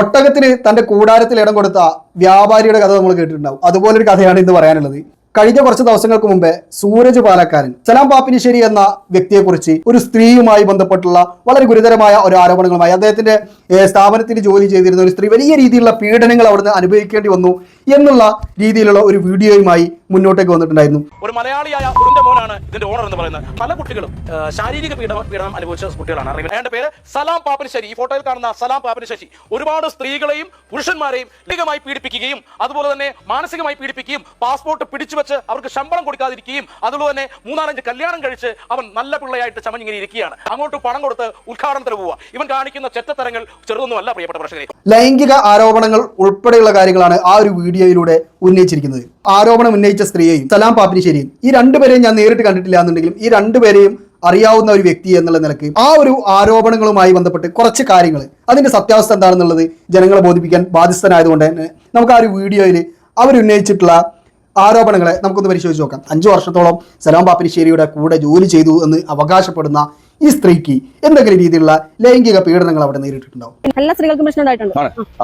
ഒട്ടകത്തിന് തന്റെ കൂടാരത്തിൽ ഇടം കൊടുത്ത വ്യാപാരിയുടെ കഥ നമ്മൾ കേട്ടിട്ടുണ്ടാവും. അതുപോലൊരു കഥയാണ് ഇന്ന് പറയാനുള്ളത്. കഴിഞ്ഞ കുറച്ച് ദിവസങ്ങൾക്ക് മുമ്പേ സൂരജ് പാലക്കാരൻ സലാം പാപ്പിനിശ്ശേരി എന്ന വ്യക്തിയെക്കുറിച്ച് ഒരു സ്ത്രീയുമായി ബന്ധപ്പെട്ടുള്ള വളരെ ഗുരുതരമായ ഒരു ആരോപണങ്ങളുമായി അദ്ദേഹത്തിന്റെ സ്ഥാപനത്തിൽ ജോലി ചെയ്തിരുന്ന ഒരു സ്ത്രീ വലിയ രീതിയിലുള്ള പീഡനങ്ങൾ അവിടുന്ന് അനുഭവിക്കേണ്ടി വന്നു. എന്നുള്ള രീതിയിലുള്ള ഒരു വീഡിയോയുമായി മുന്നോട്ടേക്ക് വന്നിട്ടുണ്ടായിരുന്നു. ഒരു മലയാളിയായ ഉറിന്റെ മോനാണ് ഇതിന്റെ ഓണർ എന്ന് പറയുന്നത്. പല കുട്ടികളും ശാരീരിക പീഡനം പീഡനം അനുഭവിച്ച കുട്ടികളാണ്. അയാളുടെ പേര് സലാം പാപ്പനശ്ശേരി ഈ ഫോട്ടോയിൽ കാണുന്ന സലാം പാപ്പനശ്ശേരി ഒരുപാട് സ്ത്രീകളെയും പുരുഷന്മാരെയും ലൈംഗികമായി പീഡിപ്പിക്കുകയും അതുപോലെ തന്നെ മാനസികമായി പീഡിപ്പിക്കുകയും പാസ്പോർട്ട് പിടിച്ചു വെച്ച് അവർക്ക് ശമ്പളം കൊടുക്കാതിരിക്കുകയും അതുപോലെ തന്നെ മൂന്നാലഞ്ച് കല്യാണം കഴിച്ച് അവൻ നല്ല പിള്ളയായിട്ട് ചമഞ്ഞിങ്ങനെ ഇരിക്കുകയാണ്. അങ്ങോട്ട് പണം കൊടുത്ത് ഉദ്ഘാടനത്തിന് പോവുക. ഇവൻ കാണിക്കുന്ന ചെറ്റത്തരങ്ങൾ ചെറുതൊന്നുമല്ല പ്രിയപ്പെട്ട പ്രേക്ഷകരെ. ലൈംഗിക ആരോപണങ്ങൾ ഉൾപ്പെടെയുള്ള കാര്യങ്ങളാണ് ആ ഒരു വീഡിയോയിലൂടെ ഉന്നയിച്ചിരിക്കുന്നത്. ആരോപണം ഉന്നയിച്ച സ്ത്രീയെയും സലാം പാപ്പിനിശ്ശേരിയും ഈ രണ്ടുപേരെയും ഞാൻ നേരിട്ട് കണ്ടിട്ടില്ല എന്നുണ്ടെങ്കിലും ഈ രണ്ടുപേരെയും അറിയാവുന്ന ഒരു വ്യക്തി എന്നുള്ള നിലയ്ക്ക് ആ ഒരു ആരോപണങ്ങളുമായി ബന്ധപ്പെട്ട് കുറച്ച് കാര്യങ്ങൾ അതിന്റെ സത്യാവസ്ഥ എന്താണെന്നുള്ളത് ജനങ്ങളെ ബോധിപ്പിക്കാൻ ബാധ്യസ്ഥനായതുകൊണ്ട് തന്നെ നമുക്ക് ആ ഒരു വീഡിയോയിൽ അവരുന്നയിച്ചിട്ടുള്ള ആരോപണങ്ങളെ നമുക്കൊന്ന് പരിശോധിച്ച് നോക്കാം. അഞ്ചു വർഷത്തോളം സലാം പാപ്പിനിശ്ശേരിയുടെ കൂടെ ജോലി ചെയ്തു എന്ന് അവകാശപ്പെടുന്ന ഈ സ്ത്രീക്ക് എന്തെങ്കിലും രീതിയിലുള്ള ലൈംഗിക പീഡനങ്ങൾ അവിടെ നേരിട്ടിട്ടുണ്ടാവും? എല്ലാ സ്ത്രീകൾക്കും പ്രശ്നം ഉണ്ടായിട്ടുണ്ട്.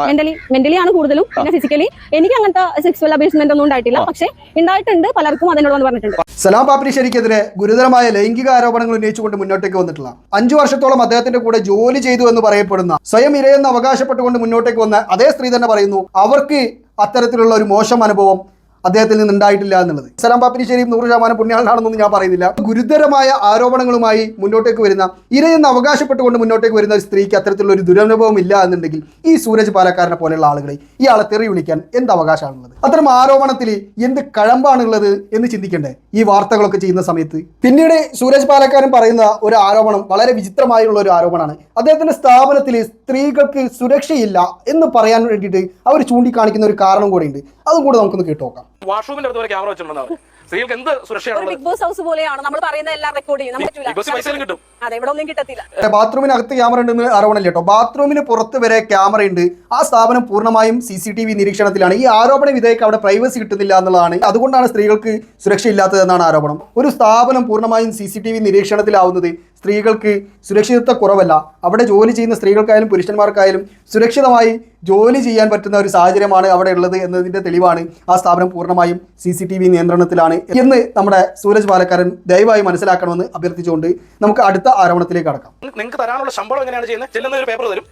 മെന്റലി മെന്റലി ആണ് കൂടുതലും. പിന്നെ ഫിസിക്കലി എനിക്ക് അങ്ങനത്തെ സെക്സ്വൽ അബ്യൂസ്മെന്റ് ഒന്നും ഉണ്ടായിട്ടില്ല. പക്ഷെ ഉണ്ടായിട്ടുണ്ട്. പലർക്കും അതിനോട് പറഞ്ഞിട്ടുണ്ട്. സലാം പാപ്പിനിശ്ശേരിക്കെതിരെ ഗുരുതരമായ ലൈംഗിക ആരോപണങ്ങൾ ഉന്നയിച്ചുകൊണ്ട് മുന്നോട്ടേക്ക് വന്നിട്ടുള്ള അഞ്ചു വർഷത്തോളം അദ്ദേഹത്തിന്റെ കൂടെ ജോലി ചെയ്തു എന്ന് പറയപ്പെടുന്ന സ്വയം ഇരയെന്ന് അവകാശപ്പെട്ടുകൊണ്ട് മുന്നോട്ടേക്ക് വന്ന അതേ സ്ത്രീ തന്നെ പറയുന്നു അവർക്ക് അത്തരത്തിലുള്ള ഒരു മോശം അനുഭവം അദ്ദേഹത്തിൽ നിന്ന് ഉണ്ടായിട്ടില്ല എന്നുള്ളത്. സലാം പാപ്പിനിശ്ശേരിയും നൂറ് ശതമാനം പുണ്യാളനാണെന്നൊന്നും ഞാൻ പറയുന്നില്ല. ഗുരുതരമായ ആരോപണങ്ങളുമായി മുന്നോട്ടേക്ക് വരുന്ന ഇരയെന്ന് അവകാശപ്പെട്ടുകൊണ്ട് മുന്നോട്ടേക്ക് വരുന്ന ഒരു സ്ത്രീക്ക് അത്തരത്തിലുള്ള ഒരു ദുരനുഭവം ഇല്ല എന്നുണ്ടെങ്കിൽ ഈ സൂരജ് പാലക്കാരനെ പോലെയുള്ള ആളുകളെ ഇയാളെ തെറി വിളിക്കാൻ എന്ത് അവകാശമാണുള്ളത്? അത്തരം ആരോപണത്തിൽ എന്ത് കഴമ്പാണുള്ളത് എന്ന് ചിന്തിക്കണ്ടേ? ഈ വാർത്തകളൊക്കെ ചെയ്യുന്ന സമയത്ത്. പിന്നീട് സൂരജ് പാലക്കാരൻ പറയുന്ന ഒരു ആരോപണം വളരെ വിചിത്രമായുള്ള ഒരു ആരോപണമാണ്. അദ്ദേഹത്തിന്റെ സ്ഥാപനത്തിൽ സ്ത്രീകൾക്ക് സുരക്ഷയില്ല എന്ന് പറയാൻ വേണ്ടിയിട്ട് അവർ ചൂണ്ടിക്കാണിക്കുന്ന ഒരു കാരണം കൂടെയുണ്ട്. അതും കൂടെ നമുക്കൊന്ന് കേട്ടു നോക്കാം. വാഷ്റൂമിന്റെ അടുത്ത് വരെ ക്യാമറ വെച്ചിട്ടുണ്ടെന്ന് അവർ സ്ത്രീകൾക്ക് എന്ത് സുരക്ഷയാണ് ബിഗ് ബോസ് ഹൗസ് പോലെയാണ്. നമ്മൾ പറയുന്ന എല്ലാം റെക്കോർഡ് ചെയ്യും. നമുക്ക് ബിഗ് ബോസ് പൈസയും കിട്ടും. അതെ ഇവിടെ ഒന്നും കിട്ടത്തില്ല. ബാത്റൂമിനകത്ത് ക്യാമറ ഉണ്ടെന്ന് ആരോപണമില്ല കേട്ടോ ബാത്റൂമിന് പുറത്ത് വരെ ക്യാമറ ഉണ്ട്. ആ സ്ഥാപനം പൂർണമായും സി സി ടി വി നിരീക്ഷണത്തിലാണ്. ഈ ആരോപണ വിധേയക്ക് അവിടെ പ്രൈവസി കിട്ടുന്നില്ല എന്നുള്ളതാണ്. അതുകൊണ്ടാണ് സ്ത്രീകൾക്ക് സുരക്ഷയില്ലാത്തതെന്നാണ് ആരോപണം. ഒരു സ്ഥാപനം പൂർണമായും സി സി ടി വി നിരീക്ഷണത്തിലാവുന്നത് സ്ത്രീകൾക്ക് സുരക്ഷിതത്വ കുറവല്ല. അവിടെ ജോലി ചെയ്യുന്ന സ്ത്രീകൾക്കായാലും പുരുഷന്മാർക്കായാലും സുരക്ഷിതമായി ജോലി ചെയ്യാൻ പറ്റുന്ന ഒരു സാഹചര്യമാണ് അവിടെ ഉള്ളത് എന്നതിന്റെ തെളിവാണ് ആ സ്ഥാപനം പൂർണമായും സി സി ടി വി നിയന്ത്രണത്തിലാണ് എന്ന് നമ്മുടെ സൂരജ് പാലക്കാരൻ ദയവായി മനസ്സിലാക്കണമെന്ന് അഭ്യർത്ഥിച്ചുകൊണ്ട് നമുക്ക് അടുത്ത ആരോപണത്തിലേക്ക് കടക്കാം. നിങ്ങൾക്ക് തരാനുള്ള ശമ്പളം എങ്ങനെയാണ് ചെയ്യുന്നത്? ചെല്ലുന്ന ഒരു പേപ്പർ തരും.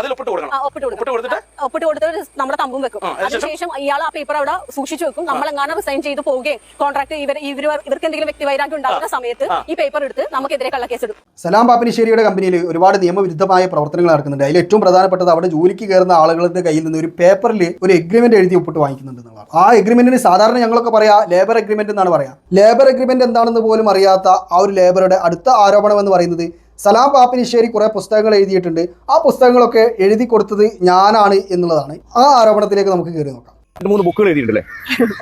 അതിൽ ഒപ്പിട്ട് കൊടുക്കണം. ഒപ്പിട്ട് കൊടുക്കും. ഒപ്പിട്ട് കൊടുത്തിട്ട്? ഒപ്പിട്ട് കൊടുത്തിട്ട് നമ്മുടെ തമ്പും വെക്കും. അതിനുശേഷം? ഇയാൾ ആ പേപ്പർ അവിടെ സൂക്ഷിച്ചു വെക്കും. നമ്മൾ എങ്ങാനും റിസൈൻ ചെയ്ത് പോവുകയും കോൺട്രാക്ട് ഇവർ ഇവർ ഇവർക്ക് എന്തെങ്കിലും വ്യക്തിവൈരാഗ്യം ഉണ്ടാകുന്ന സമയത്ത് ഈ പേപ്പർ എടുത്ത് നമുക്കെതിരെ കള്ളക്കേസ് സലാം പാപ്പിനിശ്ശേരിയുടെ കമ്പനിയിൽ ഒരുപാട് നിയമവിരുദ്ധമായ പ്രവർത്തനങ്ങൾ നടക്കുന്നുണ്ട്. അതിൽ ഏറ്റവും പ്രധാനപ്പെട്ടത് അവിടെ ജോലിക്ക് കയറുന്ന ആളുകളുടെ കയ്യിൽ നിന്ന് ഒരു പേപ്പറിൽ ഒരു എഗ്രിമെന്റ് എഴുതി ഒപ്പിട്ട് വാങ്ങിക്കുന്നുണ്ട് എന്നുള്ളതാണ്. ആ എഗ്രിമെന്റിന് സാധാരണ ഞങ്ങളൊക്കെ പറയാ ലേബർ എഗ്രിമെന്റ് എന്നാണ് പറയാ. ലേബർ എഗ്രിമെന്റ് എന്താണെന്ന് പോലും അറിയാത്ത ആ ഒരു ലേബറുടെ അടുത്ത ആരോപണം എന്ന് പറയുന്നത് സലാം പാപ്പിനിശ്ശേരി കുറെ പുസ്തകങ്ങൾ എഴുതിയിട്ടുണ്ട്. ആ പുസ്തകങ്ങളൊക്കെ എഴുതി കൊടുത്തത് ഞാനാണ് എന്നുള്ളതാണ്. ആ ആരോപണത്തിലേക്ക് നമുക്ക് കയറി നോക്കാം. രണ്ട് മൂന്ന് ബുക്കുകൾ എഴുതിയിട്ടുണ്ടല്ലേ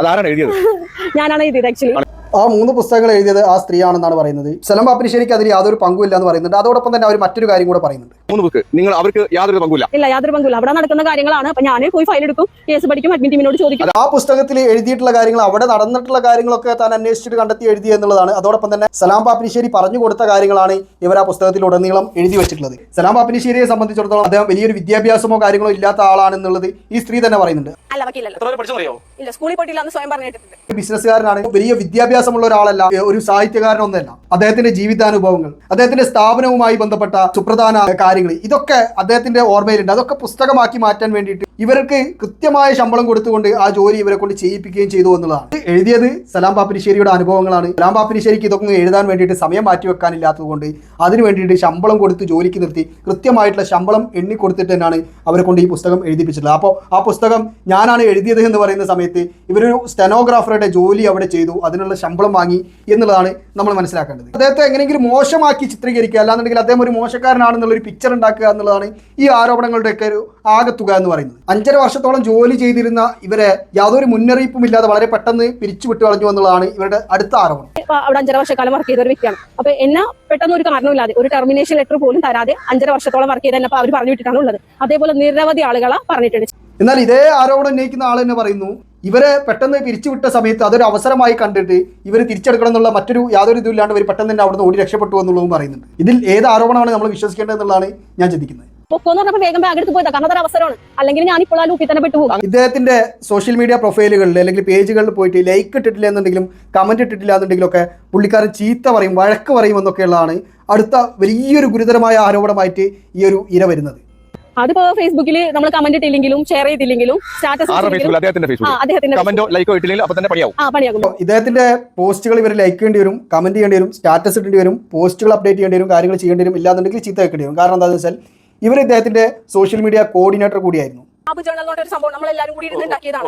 അതാരാണ് എഴുതിയത്? ഞാനാണ് എഴുതിയത് ആക്ച്വലി ആ മൂന്ന് പുസ്തകങ്ങൾ എഴുതിയത് ആ സ്ത്രീയാണെന്നാണ് പറയുന്നത്. സലാം പാപ്പിനിശ്ശേരിക്ക് അതിൽ യാതൊരു പങ്കുമില്ല എന്ന് പറയുന്നുണ്ട്. അതോടൊപ്പം തന്നെ അവർ മറ്റൊരു കാര്യം കൂടെ പറയുന്നുണ്ട്. മൂന്ന് ബുക്ക്. നിങ്ങൾ അവർക്ക് യാതൊരു പങ്കുമില്ല. ഇല്ല യാതൊരു പങ്കുമില്ല. അവിടെ നടക്കുന്ന കാര്യങ്ങളാണ്. അപ്പൊ ഞാൻ പോയി ഫയൽ എടുക്കും. കേസ് പഠിക്കും. അഡ്മിൻ ടീമിനോട് ചോദിക്കും. ആ പുസ്തകത്തിൽ എഴുതിയിട്ടുള്ള കാര്യങ്ങൾ അവിടെ നടന്നിട്ടുള്ള കാര്യങ്ങളൊക്കെ താൻ അന്വേഷിച്ചിട്ട് കണ്ടെത്തി എഴുതി എന്നുള്ളതാണ്. അതോടൊപ്പം തന്നെ സലാം പാപ്പിനിശ്ശേരി പറഞ്ഞു കൊടുത്ത കാര്യങ്ങളാണ് ഇവർ ആ പുസ്തകത്തിൽ ഉടനീളം എഴുതി വെച്ചിട്ടുള്ളത്. സലാം പാപ്പിനിശ്ശേരിയെ സംബന്ധിച്ചിടത്തോളം അദ്ദേഹം വലിയൊരു വിദ്യാഭ്യാസമോ കാര്യങ്ങളോ ഇല്ലാത്ത ആളാണെന്നുള്ളത് ഈ സ്ത്രീ തന്നെ പറയുന്നുണ്ട്. അല്ല വക്കീലല്ല. എത്ര പേര് പഠിച്ചെന്നറിയോ ഇല്ല സ്കൂളിൽ പോയിട്ടില്ല എന്ന് സ്വയം പറഞ്ഞിട്ടുണ്ട്. ബിസിനസ്സുകാരനാണ് വലിയ വിദ്യാഭ്യാസമുള്ള ഒരാളല്ല ഒരു സാഹിത്യകാരൻ ഒന്നല്ല. അദ്ദേഹത്തിന്റെ ജീവിതാനുഭവങ്ങൾ അദ്ദേഹത്തിന്റെ സ്ഥാപനവുമായി ബന്ധപ്പെട്ട സുപ്രധാന കാര്യങ്ങൾ ഇതൊക്കെ അദ്ദേഹത്തിന്റെ ഓർമ്മയിലുണ്ട്. അതൊക്കെ പുസ്തകമാക്കി മാറ്റാൻ വേണ്ടിയിട്ട് ഇവർക്ക് കൃത്യമായ ശമ്പളം കൊടുത്തുകൊണ്ട് ആ ജോലി ഇവരെ കൊണ്ട് ചെയ്യിപ്പിക്കുകയും ചെയ്തു എന്നുള്ളതാണ്. എഴുതിയത് സലാം പാപ്പിനിശ്ശേരിയുടെ അനുഭവങ്ങളാണ്. സലാം പാപ്പിനിശ്ശേരിക്ക് ഇതൊക്കെ എഴുതാൻ വേണ്ടിയിട്ട് സമയം മാറ്റി വെക്കാനില്ലാത്തത് കൊണ്ട് അതിന് വേണ്ടിയിട്ട് ശമ്പളം കൊടുത്ത് ജോലിക്ക് നിർത്തി കൃത്യമായിട്ടുള്ള ശമ്പളം എണ്ണി കൊടുത്തിട്ട് തന്നെയാണ് അവരെ കൊണ്ട് ഈ പുസ്തകം എഴുതിപ്പിച്ചിട്ടുള്ളത്. അപ്പോൾ ആ പുസ്തകം ഞാനാണ് എഴുതിയത് എന്ന് പറയുന്ന സമയത്ത് ഇവരൊരു സ്റ്റെനോഗ്രാഫറുടെ ജോലി അവിടെ ചെയ്തു. അതിനുള്ള ശമ്പളം വാങ്ങി എന്നുള്ളതാണ് നമ്മൾ മനസ്സിലാക്കേണ്ടത്. അദ്ദേഹത്തെ എങ്ങനെയെങ്കിലും മോശമാക്കി ചിത്രീകരിക്കുക അല്ലാന്നുണ്ടെങ്കിൽ അദ്ദേഹം ഒരു മോശക്കാരനാണെന്നുള്ള ഒരു പിക്ചർ ഉണ്ടാക്കുക എന്നുള്ളതാണ് ഈ ആരോപണങ്ങളുടെയൊക്കെ ഒരു ആകത്തുക എന്ന് പറയുന്നത്. അഞ്ചര വർഷത്തോളം ജോലി ചെയ്തിരുന്ന ഇവരെ യാതൊരു മുന്നറിയിപ്പും ഇല്ലാതെ വളരെ പെട്ടെന്ന് പിരിച്ചു വിട്ടു കളഞ്ഞു എന്നുള്ളതാണ് ഇവരുടെ അടുത്ത ആരോപണം. അവിടെ അഞ്ചര വർഷക്കാലം വർക്ക് ചെയ്ത ഒരു വ്യക്തിയാണ്. അപ്പൊ എന്നാ പെട്ടെന്ന് ഒരു കാരണമില്ലാതെ ഒരു ടെർമിനേഷൻ ലെറ്റർ പോലും തരാതെ അഞ്ചര വർഷത്തോളം വർക്ക് ചെയ്ത് അവർ പറഞ്ഞു വിട്ടിട്ടാണ് ഉള്ളത്. അതേപോലെ നിരവധി ആളുകളെ പറഞ്ഞിട്ടുണ്ട്. എന്നാൽ ഇതേ ആരോപണം ഉന്നയിക്കുന്ന ആൾ തന്നെ പറയുന്നു ഇവരെ പെട്ടെന്ന് പിരിച്ചുവിട്ട സമയത്ത് അതൊരു അവസരമായി കണ്ടിട്ട് ഇവർ തിരിച്ചെടുക്കണം എന്നുള്ള മറ്റൊരു യാതൊരു ഇതുമില്ലാണ്ട് ഇവർ പെട്ടെന്ന് തന്നെ അവിടുന്ന് ഓടി രക്ഷപ്പെട്ടു എന്നുള്ളതും പറയുന്നുണ്ട്. ഇതിൽ ഏത് ആരോപണമാണ് നമ്മൾ വിശ്വസിക്കേണ്ടത് എന്നുള്ളതാണ് ഞാൻ ചിന്തിക്കുന്നത് ഇദ്ദേഹത്തിന്റെ സോഷ്യൽ മീഡിയ പ്രൊഫൈലുകളിൽ അല്ലെങ്കിൽ പേജുകളിൽ പോയിട്ട് ലൈക്ക് ഇട്ടിട്ടില്ല എന്നുണ്ടെങ്കിലും കമന്റ് ഇട്ടിട്ടില്ല എന്നുണ്ടെങ്കിലും ഒക്കെ പുള്ളിക്കാരൻ ചീത്ത പറയും വഴക്ക് പറയും എന്നൊക്കെയുള്ളതാണ് അടുത്ത വലിയൊരു ഗുരുതരമായ ആരോപണമായിട്ട് ഈ ഒരു ഇര വരുന്നത്. അതിപ്പോ ഫേസ്ബുക്കിൽ നമ്മൾ കമന്റ് ഇട്ടില്ലെങ്കിലും ഷെയർ ചെയ്തില്ലെങ്കിലും സ്റ്റാറ്റസ് ഇദ്ദേഹത്തിന്റെ പോസ്റ്റുകൾ ഇവർ ലൈക്ക് ചെയ്യേണ്ടി വരും കമന്റ് ചെയ്യേണ്ടി വരും സ്റ്റാറ്റസ് ഇടേണ്ടി വരും പോസ്റ്റുകൾ അപ്ഡേറ്റ് ചെയ്യേണ്ടി വരും കാര്യങ്ങൾ ചെയ്യേണ്ടി വരും ഇല്ലാന്നുണ്ടെങ്കിൽ ചീത്ത വെക്കേണ്ടി വരും. കാരണം എന്താണെന്ന് വെച്ചാൽ ഇവർ ഇദ്ദേഹത്തിന്റെ സോഷ്യൽ മീഡിയ കോർഡിനേറ്റർ കൂടിയായിരുന്നു. ബാബു ജേണൽ എന്ന് ഒരു സംഭവം കൂടി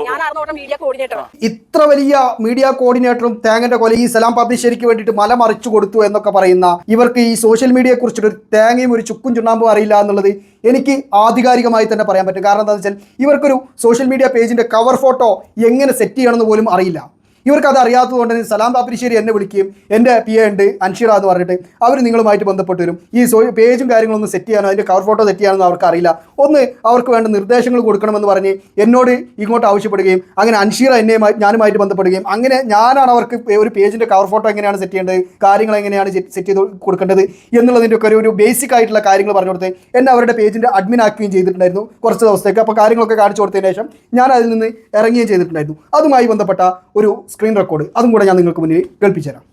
ഞാനായിരുന്നു മീഡിയ കോർഡിനേറ്റർ ഇത്ര വലിയ മീഡിയ കോർഡിനേറ്ററും തേങ്ങന്റെ കൊല ഈ സലാം പബ്ലിഷേരിക്ക് വേണ്ടിയിട്ട് മല മറിച്ചു കൊടുത്തു എന്നൊക്കെ പറയുന്ന ഇവർക്ക് ഈ സോഷ്യൽ മീഡിയയെ കുറിച്ചിട്ട് ഒരു തേങ്ങയും ഒരു ചുക്കും ചുണ്ണാമ്പും അറിയില്ല എന്നുള്ളത് എനിക്ക് ആധികാരികമായി തന്നെ പറയാൻ പറ്റും. കാരണം എന്താണെന്ന് വെച്ചാൽ ഇവർക്കൊരു സോഷ്യൽ മീഡിയ പേജിന്റെ കവർ ഫോട്ടോ എങ്ങനെ സെറ്റ് ചെയ്യണമെന്ന് പോലും അറിയില്ല. ഇവർക്ക് അത് അറിയാത്തത് കൊണ്ട് സലാം പാപ്പിരിശ്ശേരി എന്നെ വിളിക്കുകയും എന്റെ പി എ ഉണ്ട് അൻഷിറ എന്ന് പറഞ്ഞിട്ട് അവർ നിങ്ങളുമായിട്ട് ബന്ധപ്പെട്ട് വരും. ഈ സോ പേജും കാര്യങ്ങളൊന്നും സെറ്റ് ചെയ്യാനോ അതിന്റെ കവർ ഫോട്ടോ സെറ്റ് ചെയ്യാനൊന്നും അവർക്ക് അറിയില്ല ഒന്ന് അവർക്ക് വേണ്ട നിർദ്ദേശങ്ങൾ കൊടുക്കണമെന്ന് പറഞ്ഞ് എന്നോട് ഇങ്ങോട്ട് ആവശ്യപ്പെടുകയും അങ്ങനെ അൻഷീറ എന്നെയുമായി ഞാനുമായിട്ട് ബന്ധപ്പെടുകയും അങ്ങനെ ഞാനാണ് അവർക്ക് ഒരു പേജിന്റെ കവർ ഫോട്ടോ എങ്ങനെയാണ് സെറ്റ് ചെയ്യേണ്ടത് കാര്യങ്ങൾ എങ്ങനെയാണ് സെറ്റ് ചെയ്ത് കൊടുക്കേണ്ടത് എന്നുള്ളതിന്റെ ഒക്കെ ഒരു ബേസിക് ആയിട്ടുള്ള കാര്യങ്ങൾ പറഞ്ഞു കൊടുത്ത് എന്നെ അവരുടെ പേജിന്റെ അഡ്മിൻ ആക്കുകയും ചെയ്തിട്ടുണ്ടായിരുന്നു കുറച്ച് ദിവസത്തേക്ക്. അപ്പോൾ കാര്യങ്ങളൊക്കെ കാണിച്ചു കൊടുത്തതിന് ശേഷം ഞാൻ അതിൽ നിന്ന് ഇറങ്ങുകയും ചെയ്തിട്ടുണ്ടായിരുന്നു. അതുമായി ബന്ധപ്പെട്ട ഒരു സ്ക്രീൻ റെക്കോർഡ് അതും കൂടെ ഞാൻ നിങ്ങൾക്ക് മുന്നിൽ കേൾപ്പിച്ചു തരാം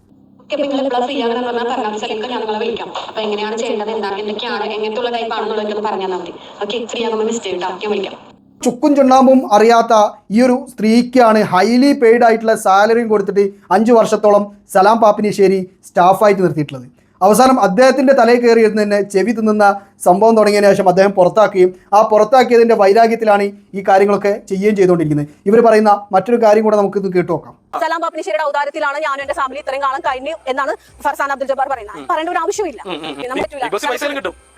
നിങ്ങൾ പ്ലസ് ചെയ്യാമെന്ന് പറഞ്ഞാൽ പറഞ്ഞാൽ ഞാൻ നിങ്ങളെ വിളിക്കാം അപ്പൊ എങ്ങനെയാണ് ചെയ്യേണ്ടത് എന്താണ് എന്തൊക്കെയാണ് ടൈപ്പ് ആണെന്നുള്ളത് പറഞ്ഞാൽ മതി. ഓക്കെ ഫ്രീ ആകുമ്പോൾ മിസ്റ്റേക്ക് ഉണ്ടാവും ഞാൻ വിളിക്കാം. ചുക്കും ചുണ്ണാമ്പും അറിയാത്ത ഈ ഒരു സ്ത്രീക്കാണ് ഹൈലി പെയ്ഡ് ആയിട്ടുള്ള സാലറിയും കൊടുത്തിട്ട് അഞ്ച് വർഷത്തോളം സലാം പാപ്പിനിശ്ശേരി സ്റ്റാഫായിട്ട് നിർത്തിയിട്ടുള്ളത്. അവസാനം അദ്ദേഹത്തിന്റെ തലയിൽ കയറി ഇരുന്ന് തന്നെ ചെവി തിന്നുന്ന സംഭവം തുടങ്ങിയതിന് ശേഷം അദ്ദേഹം പുറത്താക്കുകയും ആ പുറത്താക്കിയതിന്റെ വൈരാഗ്യത്തിലാണ് ഈ കാര്യങ്ങളൊക്കെ ചെയ്യുകയും ചെയ്തുകൊണ്ടിരിക്കുന്നത്. ഇവർ പറയുന്ന മറ്റൊരു കാര്യം കൂടെ നമുക്ക് ഇത് കേട്ടു നോക്കാം. സലാം പാപ്പിനിശ്ശേരിയുടെ ഔദാര്യത്തിലാണ് ഞാനും എന്റെ ഫാമിലി ഇത്രയും കാലം കഴിഞ്ഞു എന്നാണ് ഫർസാൻ അബ്ദുൽ ജബ്ബാർ പറയുന്നത്. പറയേണ്ട ഒരു ആവശ്യമില്ല.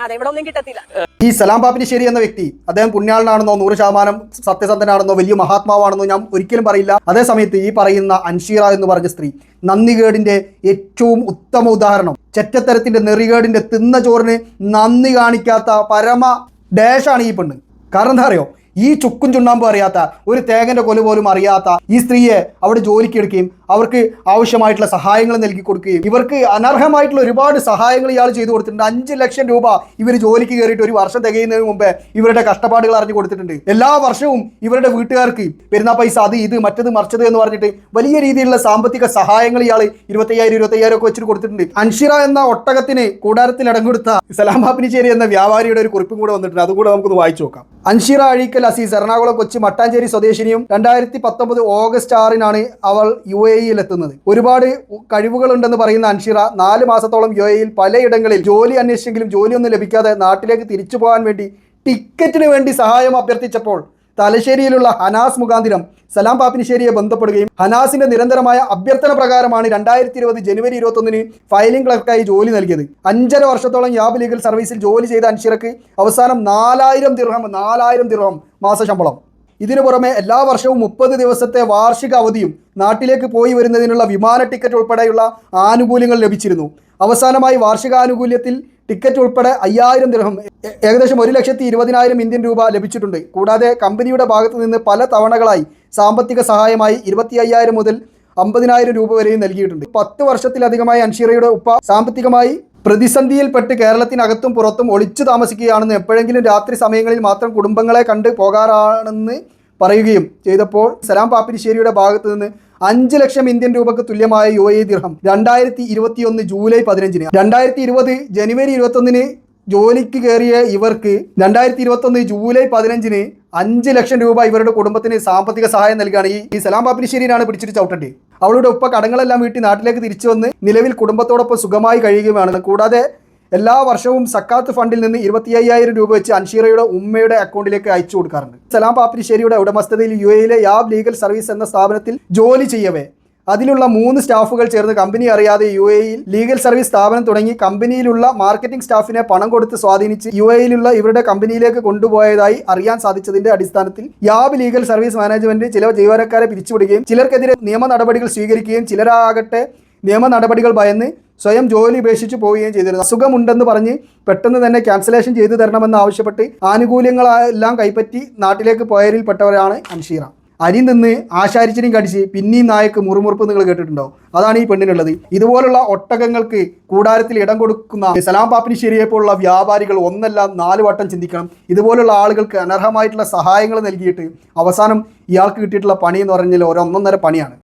അതെ ഇവിടെ ഒന്നും കിട്ടത്തില്ല. ഈ സലാം പാപ്പിനിശ്ശേരി എന്ന വ്യക്തി അദ്ദേഹം പുണ്യാളനാണെന്നോ നൂറ് ശതമാനം സത്യസന്ധനാണെന്നോ വലിയ മഹാത്മാവാണെന്നോ ഞാൻ ഒരിക്കലും പറയില്ല. അതേസമയത്ത് ഈ പറയുന്ന അൻഷീറ എന്ന് പറഞ്ഞ സ്ത്രീ നന്ദികേടിന്റെ ഏറ്റവും ഉത്തമ ഉദാഹരണം. ചെറ്റത്തരത്തിന്റെ നെറികേടിന്റെ തിന്ന ചോറിന് നന്ദി കാണിക്കാത്ത പരമ ഡേഷാണ് ഈ പെണ്ണ്. കാരണം എന്താ അറിയോ? ഈ ചുക്കും ചുണ്ണാമ്പും അറിയാത്ത ഒരു തേങ്ങന്റെ കൊല പോലും അറിയാത്ത ഈ സ്ത്രീയെ അവിടെ ജോലിക്ക് എടുക്കുകയും അവർക്ക് ആവശ്യമായിട്ടുള്ള സഹായങ്ങൾ നൽകി കൊടുക്കുകയും ഇവർക്ക് അനർഹമായിട്ടുള്ള ഒരുപാട് സഹായങ്ങൾ ഇയാൾ ചെയ്തു കൊടുത്തിട്ടുണ്ട്. അഞ്ച് ലക്ഷം രൂപ ഇവർ ജോലിക്ക് കയറിയിട്ട് ഒരു വർഷം തികയുന്നതിന് മുമ്പേ ഇവരുടെ കഷ്ടപ്പാടുകൾ അറിഞ്ഞു കൊടുത്തിട്ടുണ്ട്. എല്ലാ വർഷവും ഇവരുടെ വീട്ടുകാർക്ക് പെരുന്നാ പൈസ അത് ഇത് മറ്റത് മറിച്ചത് എന്ന് പറഞ്ഞിട്ട് വലിയ രീതിയിലുള്ള സാമ്പത്തിക സഹായങ്ങൾ ഇയാൾ ഇരുപത്തയ്യായിരം ഇരുപത്തയ്യായിരം ഒക്കെ വെച്ചിട്ട് കൊടുത്തിട്ടുണ്ട്. അൻഷിറ എന്ന ഒട്ടകത്തിന് കൂടാരത്തിൽ അടങ്ങെടുത്ത ബാബിനിച്ചേരി എന്ന വ്യാപാരിയുടെ ഒരു കുറിപ്പും കൂടെ വന്നിട്ടുണ്ട്. അതുകൂടെ നമുക്കൊന്ന് വായിച്ചു നോക്കാം. അൻഷിറ അഴീക്കൽ അസീസ് എറണാകുളം കൊച്ചി മട്ടാഞ്ചേരി സ്വദേശിനിയും രണ്ടായിരത്തി പത്തൊമ്പത് ഓഗസ്റ്റ് ആറിനാണ് അവൾ യു എ എത്തുന്നത്. ഒരുപാട് കഴിവുകളുണ്ടെന്ന് പറയുന്ന അൻഷിറ നാല് മാസത്തോളം യു എയിൽ പലയിടങ്ങളിൽ ജോലി അന്വേഷിച്ചെങ്കിലും ജോലിയൊന്നും ലഭിക്കാതെ നാട്ടിലേക്ക് തിരിച്ചു പോകാൻ വേണ്ടി ടിക്കറ്റിന് വേണ്ടി സഹായം അഭ്യർത്ഥിച്ചപ്പോൾ തലശ്ശേരിയിലുള്ള ഹനാസ് മുഖാന്തിരം സലാം പാപ്പിനിശ്ശേരിയെ ബന്ധപ്പെടുകയും ഹനാസിന്റെ നിരന്തരമായ അഭ്യർത്ഥന പ്രകാരമാണ് രണ്ടായിരത്തി ഇരുപത് ജനുവരി ഇരുപത്തൊന്നിന് ഫയലിംഗ് ക്ലർക്കായി ജോലി നൽകിയത്. അഞ്ചര വർഷത്തോളം യാബ് ലീഗൽ സർവീസിൽ ജോലി ചെയ്ത അൻഷിറക്ക് അവസാനം നാലായിരം ദിർഹം നാലായിരം ദിർഹം മാസ ശമ്പളം ഇതിനു പുറമെ എല്ലാ വർഷവും മുപ്പത് ദിവസത്തെ വാർഷിക അവധിയും നാട്ടിലേക്ക് പോയി വരുന്നതിനുള്ള വിമാന ടിക്കറ്റ് ഉൾപ്പെടെയുള്ള ആനുകൂല്യങ്ങൾ ലഭിച്ചിരുന്നു. അവസാനമായി വാർഷികാനുകൂല്യത്തിൽ ടിക്കറ്റ് ഉൾപ്പെടെ അയ്യായിരം ദിർഹം ഏകദേശം ഒരു ലക്ഷത്തി ഇരുപതിനായിരം ഇന്ത്യൻ രൂപ ലഭിച്ചിട്ടുണ്ട്. കൂടാതെ കമ്പനിയുടെ ഭാഗത്തു നിന്ന് പല തവണകളായി സാമ്പത്തിക സഹായമായി ഇരുപത്തി അയ്യായിരം മുതൽ അമ്പതിനായിരം രൂപ വരെയും നൽകിയിട്ടുണ്ട്. പത്ത് വർഷത്തിലധികമായി അൻഷീറയുടെ ഉപ്പ സാമ്പത്തികമായി പ്രതിസന്ധിയിൽപ്പെട്ട് കേരളത്തിനകത്തും പുറത്തും ഒളിച്ചു താമസിക്കുകയാണെന്ന് എപ്പോഴെങ്കിലും രാത്രി സമയങ്ങളിൽ മാത്രം കുടുംബങ്ങളെ കണ്ട് പോകാറാണെന്ന് പറയുകയും ചെയ്തപ്പോൾ സലാം പാപ്പിനിശ്ശേരിയുടെ ഭാഗത്തു നിന്ന് അഞ്ച് ലക്ഷം ഇന്ത്യൻ രൂപക്ക് തുല്യമായ യു എ ദിർഹം രണ്ടായിരത്തി ഇരുപത്തിയൊന്ന് ജൂലൈ പതിനഞ്ചിന്. രണ്ടായിരത്തി ഇരുപത് ജനുവരി ഇരുപത്തൊന്നിന് ജോലിക്ക് കയറിയ ഇവർക്ക് രണ്ടായിരത്തി ഇരുപത്തൊന്ന് ജൂലൈ പതിനഞ്ചിന് അഞ്ച് ലക്ഷം രൂപ ഇവരുടെ കുടുംബത്തിന് സാമ്പത്തിക സഹായം നൽകുകയാണ് ഈ സലാം പാപ്പിനിശ്ശേരിയാണ് പിടിച്ചിട്ട് ചവിട്ടേണ്ടി. അവളുടെ ഉപ്പ കടങ്ങളെല്ലാം വീട്ടി നാട്ടിലേക്ക് തിരിച്ചു വന്ന് നിലവിൽ കുടുംബത്തോടൊപ്പം സുഖമായി കഴിയുകയാണ് കൂടാതെ എല്ലാ വർഷവും സക്കാത്ത് ഫണ്ടിൽ നിന്ന് ഇരുപത്തി അയ്യായിരം രൂപ വെച്ച് അൻഷീറയുടെ ഉമ്മയുടെ അക്കൗണ്ടിലേക്ക് അയച്ചു കൊടുക്കാറുണ്ട്. സലാം പാപ്പിനിശ്ശേരിയുടെ ഉടമസ്ഥതയിൽ യു എയിലെ യാബ് ലീഗൽ സർവീസ് എന്ന സ്ഥാപനത്തിൽ ജോലി ചെയ്യവേ. അതിലുള്ള മൂന്ന് സ്റ്റാഫുകൾ ചേർന്ന് കമ്പനി അറിയാതെ യു എയിൽ ലീഗൽ സർവീസ് സ്ഥാപനം തുടങ്ങി കമ്പനിയിലുള്ള മാർക്കറ്റിംഗ് സ്റ്റാഫിനെ പണം കൊടുത്ത് സ്വാധീനിച്ച് യു എയിലുള്ള ഇവരുടെ കമ്പനിയിലേക്ക് കൊണ്ടുപോയതായി അറിയാൻ സാധിച്ചതിന്റെ അടിസ്ഥാനത്തിൽ യാബ് ലീഗൽ സർവീസ് മാനേജ്മെന്റ് ചില ജീവനക്കാരെ പിരിച്ചുവിടുകയും ചിലർക്കെതിരെ നിയമ നടപടികൾ സ്വീകരിക്കുകയും ചിലരാകട്ടെ നിയമ നടപടികൾ ഭയന്ന് സ്വയം ജോലി ഉപേക്ഷിച്ച് പോവുകയും ചെയ്തിരുന്നു. അസുഖമുണ്ടെന്ന് പറഞ്ഞ് പെട്ടെന്ന് തന്നെ ക്യാൻസലേഷൻ ചെയ്തു തരണമെന്ന് ആവശ്യപ്പെട്ട് ആനുകൂല്യങ്ങളെല്ലാം കൈപ്പറ്റി നാട്ടിലേക്ക് പോയതിൽപ്പെട്ടവരാണ് അൻഷീറ. അരി നിന്ന് ആശാരിച്ചിനെയും കടിച്ച് പിന്നെയും നായക്ക് മുറുമുറുപ്പ് നിങ്ങൾ കേട്ടിട്ടുണ്ടോ? അതാണ് ഈ പെണ്ണിനുള്ളത്. ഇതുപോലുള്ള ഒട്ടകങ്ങൾക്ക് കൂടാരത്തിൽ ഇടം കൊടുക്കുന്ന സലാം പാപ്പിനിശ്ശേരിയെ പോലുള്ള വ്യാപാരികൾ ഒന്നല്ല നാല് വട്ടം ചിന്തിക്കണം. ഇതുപോലുള്ള ആളുകൾക്ക് അനർഹമായിട്ടുള്ള സഹായങ്ങൾ നൽകിയിട്ട് അവസാനം ഇയാൾക്ക് കിട്ടിയിട്ടുള്ള പണി എന്ന് പറഞ്ഞാൽ ഒരൊന്നൊന്നര പണിയാണ്.